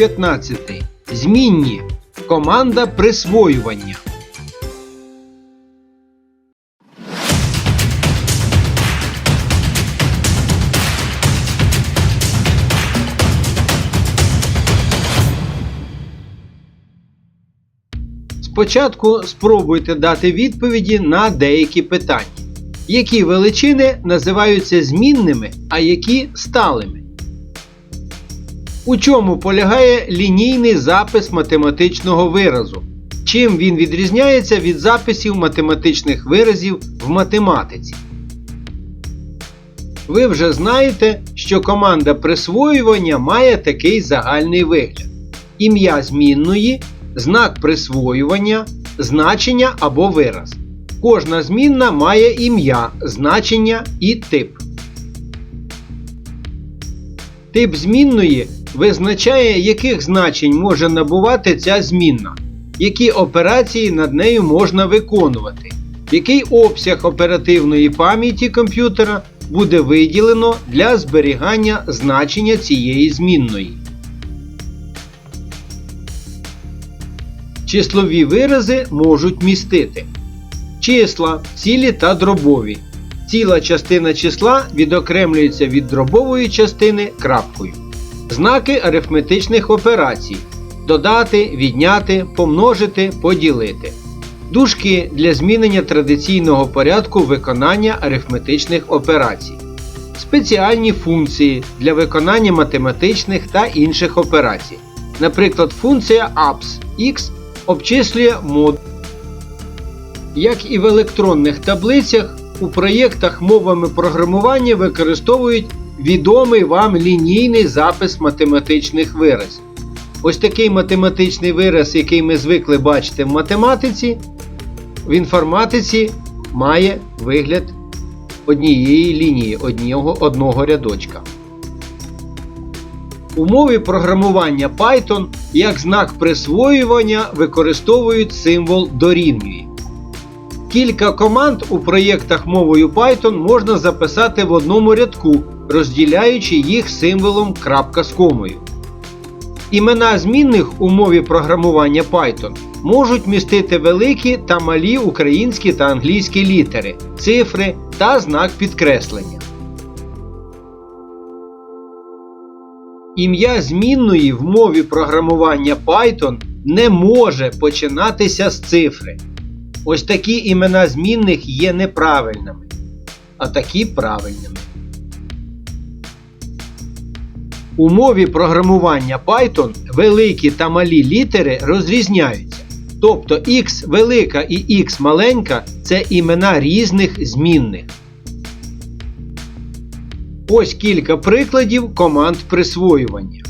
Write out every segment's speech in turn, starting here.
Урок 15. Змінні. Команда присвоювання. Спочатку спробуйте дати відповіді на деякі питання. Які величини називаються змінними, а які сталими? У чому полягає лінійний запис математичного виразу? Чим він відрізняється від записів математичних виразів в математиці? Ви вже знаєте, що команда присвоювання має такий загальний вигляд: ім'я змінної, знак присвоювання, значення або вираз. Кожна змінна має ім'я, значення і тип. Тип змінної визначає, яких значень може набувати ця змінна, які операції над нею можна виконувати, який обсяг оперативної пам'яті комп'ютера буде виділено для зберігання значення цієї змінної. Числові вирази можуть містити числа, цілі та дробові. Ціла частина числа відокремлюється від дробової частини крапкою. Знаки арифметичних операцій додати, відняти, помножити, поділити. Дужки для змінення традиційного порядку виконання арифметичних операцій. Спеціальні функції для виконання математичних та інших операцій. Наприклад, функція abs x обчислює мод. Як і в електронних таблицях, у проєктах мовами програмування використовують відомий вам лінійний запис математичних виразів. Ось такий математичний вираз, який ми звикли бачити в математиці, в інформатиці має вигляд однієї лінії, одного, одного рядочка. У мові програмування Python як знак присвоювання використовують символ дорівнює. Кілька команд у проєктах мовою Python можна записати в одному рядку, розділяючи їх символом крапка з комою. Імена змінних у мові програмування Python можуть містити великі та малі українські та англійські літери, цифри та знак підкреслення. Ім'я змінної в мові програмування Python не може починатися з цифри. Ось такі імена змінних є неправильними, а такі правильними. У мові програмування Python великі та малі літери розрізняються. Тобто X велика і X маленька це імена різних змінних. Ось кілька прикладів команд присвоювання.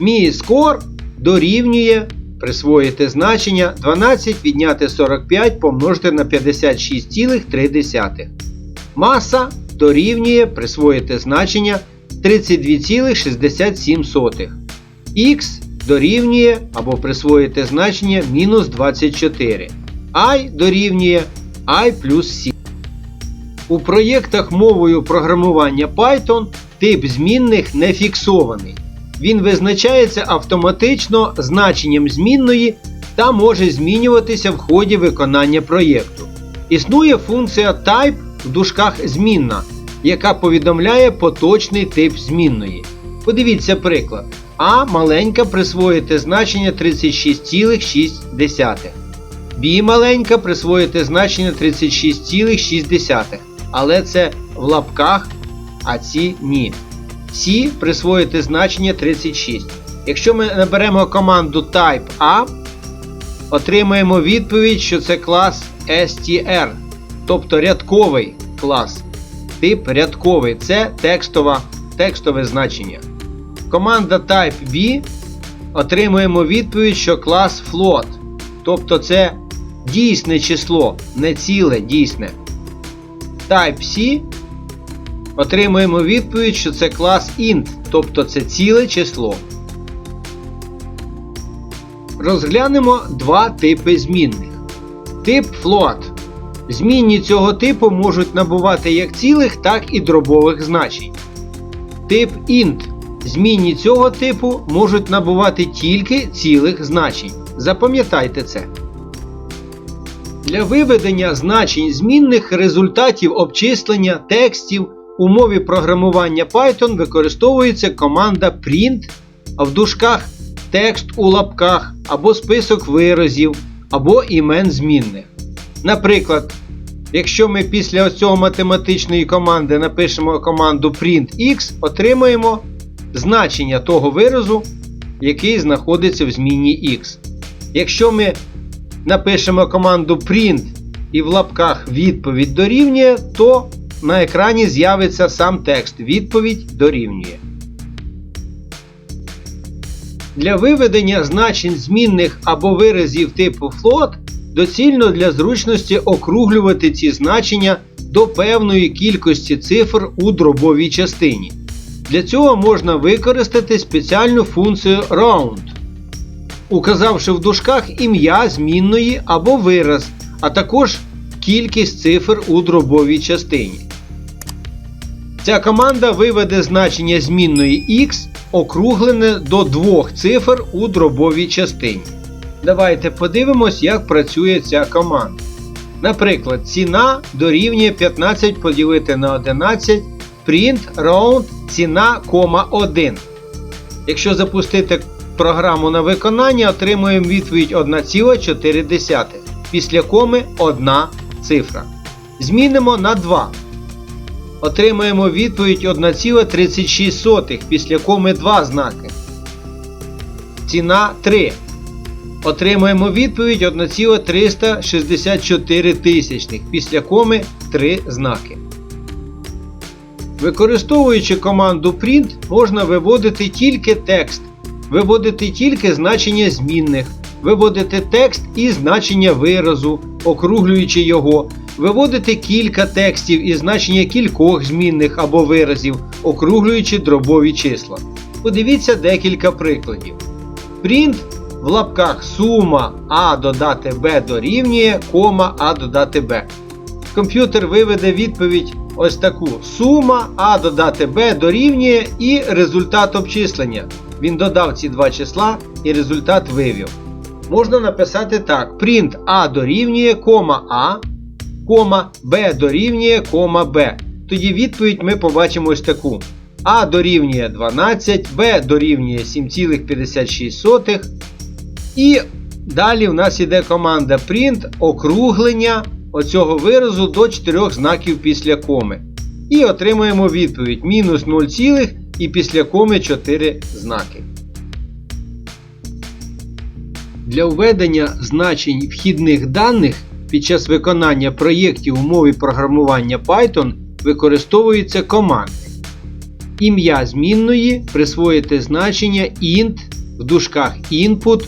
Мій скор дорівнює присвоїти значення 12 відняти 45 помножити на 56,3. Маса дорівнює присвоїти значення 32,67. Х дорівнює або присвоїти значення мінус 24. I дорівнює I плюс 7. У проєктах мовою програмування Python тип змінних не фіксований. Він визначається автоматично значенням змінної та може змінюватися в ході виконання проєкту. Існує функція type в дужках змінна, яка повідомляє поточний тип змінної. Подивіться приклад. А маленька присвоїти значення 36,6. B маленька присвоїти значення 36,6. Але це в лапках, а ці ні. C присвоїти значення 36. Якщо ми наберемо команду type A, отримаємо відповідь, що це клас str, тобто рядковий клас. Тип рядковий це текстова, текстове значення. Команда type B отримуємо відповідь, що клас float, тобто це дійсне число, не ціле дійсне. Type C отримуємо відповідь, що це клас int, тобто це ціле число. Розглянемо два типи змінних. Тип float. Змінні цього типу можуть набувати як цілих, так і дробових значень. Тип int. Змінні цього типу можуть набувати тільки цілих значень. Запам'ятайте це. Для виведення значень змінних результатів обчислення текстів у мові програмування Python використовується команда print, а в дужках текст у лапках або список виразів, або імен змінних. Наприклад, якщо ми після цього математичної команди напишемо команду printx, отримаємо значення того виразу, який знаходиться в змінні x. Якщо ми напишемо команду print і в лапках відповідь дорівнює, то на екрані з'явиться сам текст відповідь дорівнює. Для виведення значень змінних або виразів типу float доцільно для зручності округлювати ці значення до певної кількості цифр у дробовій частині. Для цього можна використати спеціальну функцію round, указавши в дужках ім'я змінної або вираз, а також кількість цифр у дробовій частині. Ця команда виведе значення змінної x округлене до двох цифр у дробовій частині. Давайте подивимось, як працює ця команда. Наприклад, ціна дорівнює 15 поділити на 11, print round ціна, кома 1. Якщо запустити програму на виконання, отримуємо відповідь 1,4. Після коми 1 цифра. Змінимо на 2. Отримаємо відповідь 1,36 після коми 2 знаки. Ціна 3. Отримаємо відповідь 1,364 тисячних після коми 3 знаки. Використовуючи команду print, можна виводити тільки текст, виводити тільки значення змінних, виводити текст і значення виразу, округлюючи його, виводити кілька текстів і значення кількох змінних або виразів, округлюючи дробові числа. Подивіться декілька прикладів. Print в лапках сума А додати Б дорівнює, кома А додати Б. Комп'ютер виведе відповідь ось таку: сума А додати Б дорівнює і результат обчислення. Він додав ці два числа і результат вивів. Можна написати так: print А дорівнює, кома А, кома Б дорівнює, кома Б. Тоді відповідь ми побачимо ось таку. А дорівнює 12, Б дорівнює 7,56. І далі в нас іде команда print округлення оцього виразу до 4 знаків після коми. І отримуємо відповідь мінус 0, і після коми 4 знаки. Для введення значень вхідних даних під час виконання проєктів у мові програмування Python використовуються команди. Ім'я змінної присвоїти значення int в дужках input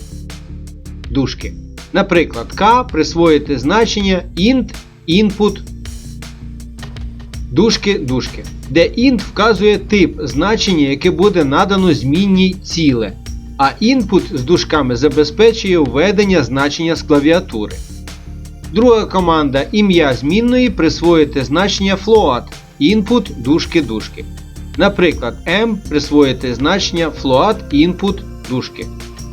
дужки. Наприклад, k присвоїти значення int input дужки дужки, де int вказує тип значення, яке буде надано змінній ціле, а input з дужками забезпечує введення значення з клавіатури. Друга команда ім'я змінної присвоїти значення float input дужки дужки. Наприклад, m присвоїти значення float input дужки,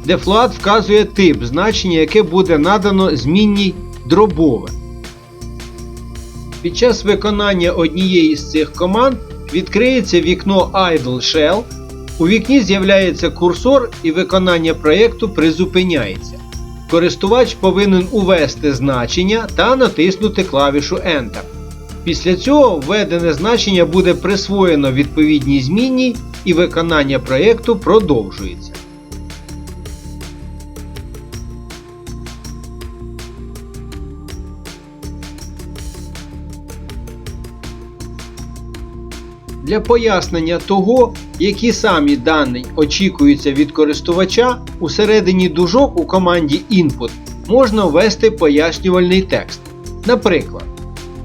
де float вказує тип значення, яке буде надано змінній дробове. Під час виконання однієї з цих команд відкриється вікно Idle Shell. У вікні з'являється курсор і виконання проєкту призупиняється. Користувач повинен увести значення та натиснути клавішу Enter. Після цього введене значення буде присвоєно відповідній змінній і виконання проєкту продовжується. Для пояснення того, які самі дані очікуються від користувача, у середині дужок у команді Input можна ввести пояснювальний текст. Наприклад,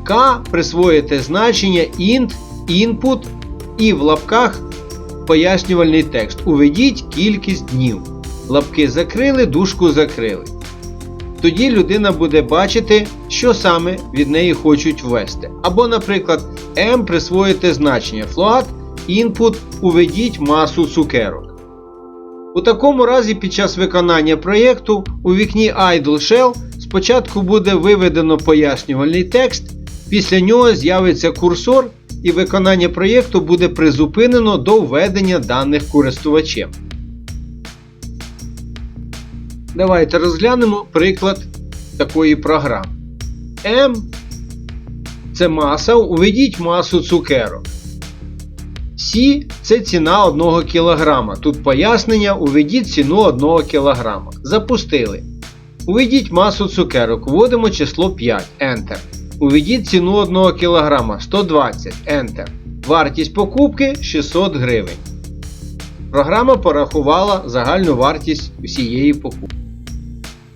K присвоїти значення int input і в лапках пояснювальний текст. Уведіть кількість днів. Лапки закрили, дужку закрили. Тоді людина буде бачити, що саме від неї хочуть ввести. Або, наприклад, m присвоїти значення float Input уведіть масу цукерок. У такому разі під час виконання проєкту у вікні Idle Shell спочатку буде виведено пояснювальний текст, після нього з'явиться курсор і виконання проєкту буде призупинено до введення даних користувачем. Давайте розглянемо приклад такої програми. M це маса, уведіть масу цукерок. Сі це ціна 1 кг. Тут пояснення, уведіть ціну 1 кг. Запустили. Уведіть масу цукерок. Вводимо число 5. Enter. Уведіть ціну 1 кг 120 Enter. Вартість покупки 600 гривень. Програма порахувала загальну вартість усієї покупки.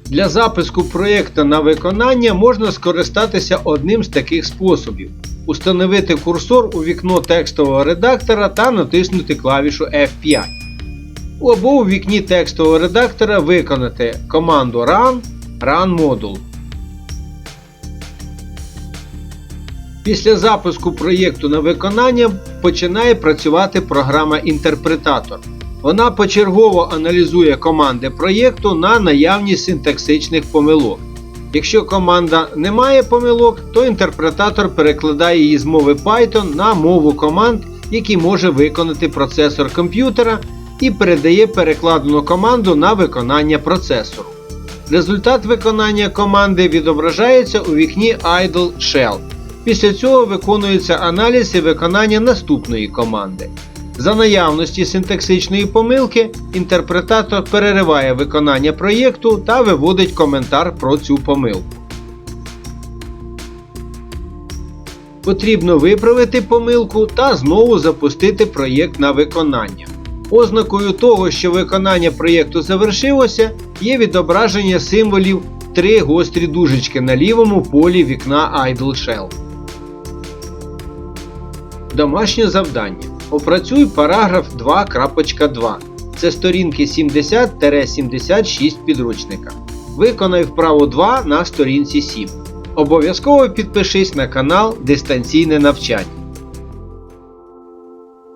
Для запуску проєкту на виконання можна скористатися одним з таких способів. Установити курсор у вікно текстового редактора та натиснути клавішу F5. Або у вікні текстового редактора виконати команду Run Run Module. Після запуску проєкту на виконання починає працювати програма Інтерпретатор. Вона почергово аналізує команди проєкту на наявність синтаксичних помилок. Якщо команда не має помилок, то інтерпретатор перекладає її з мови Python на мову команд, які може виконати процесор комп'ютера, і передає перекладену команду на виконання процесору. Результат виконання команди відображається у вікні Idle Shell. Після цього виконується аналіз і виконання наступної команди. За наявності синтаксичної помилки, інтерпретатор перериває виконання проєкту та виводить коментар про цю помилку. Потрібно виправити помилку та знову запустити проєкт на виконання. Ознакою того, що виконання проєкту завершилося, є відображення символів три гострі дужечки на лівому полі вікна Idle Shell. Домашнє завдання. Опрацюй параграф 2.2. Це сторінки 70-76 підручника. Виконай вправу 2 на сторінці 7. Обов'язково підпишись на канал Дистанційне навчання.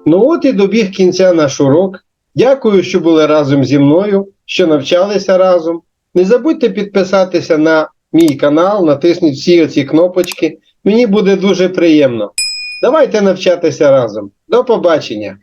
Ну от і добіг кінця наш урок. Дякую, що були разом зі мною, що навчалися разом. Не забудьте підписатися на мій канал, натисніть всі оці кнопочки. Мені буде дуже приємно. Давайте навчатися разом. До побачення!